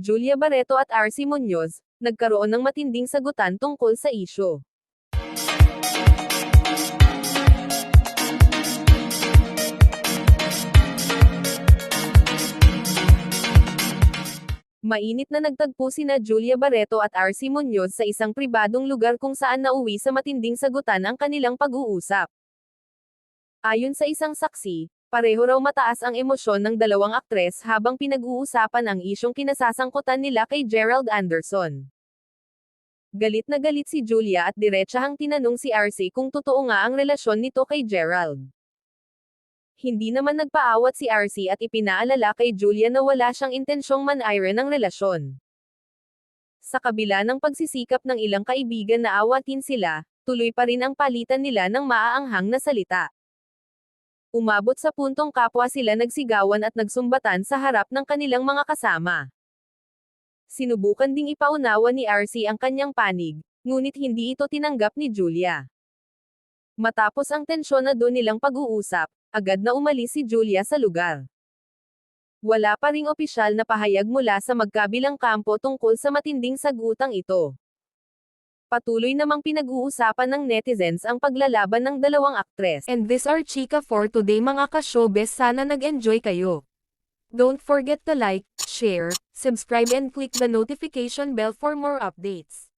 Julia Barreto at RC Munoz, nagkaroon ng matinding sagutan tungkol sa isyo. Mainit na nagtagpo sina Julia Barreto at RC Munoz sa isang pribadong lugar kung saan nauwi sa matinding sagutan ang kanilang pag-uusap. Ayon sa isang saksi, pareho raw mataas ang emosyon ng dalawang aktres habang pinag-uusapan ang isyong kinasasangkutan nila kay Gerald Anderson. Galit na galit si Julia at diretsahang tinanong si RC kung totoo nga ang relasyon nito kay Gerald. Hindi naman nagpaawat si RC at ipinaalala kay Julia na wala siyang intensyong manayre ng relasyon. Sa kabila ng pagsisikap ng ilang kaibigan na awatin sila, tuloy pa rin ang palitan nila ng maaanghang na salita. Umabot sa puntong kapwa sila nagsigawan at nagsumbatan sa harap ng kanilang mga kasama. Sinubukan ding ipaunawa ni RC ang kanyang panig, ngunit hindi ito tinanggap ni Julia. Matapos ang tensyon nilang pag-uusap, agad na umalis si Julia sa lugar. Wala pa ring opisyal na pahayag mula sa magkabilang kampo tungkol sa matinding sagutang ito. Patuloy namang pinag-uusapan ng netizens ang paglalaban ng dalawang aktres. And this are Chika for today mga ka-showbiz sana nag-enjoy kayo. Don't forget to like, share, subscribe and click the notification bell for more updates.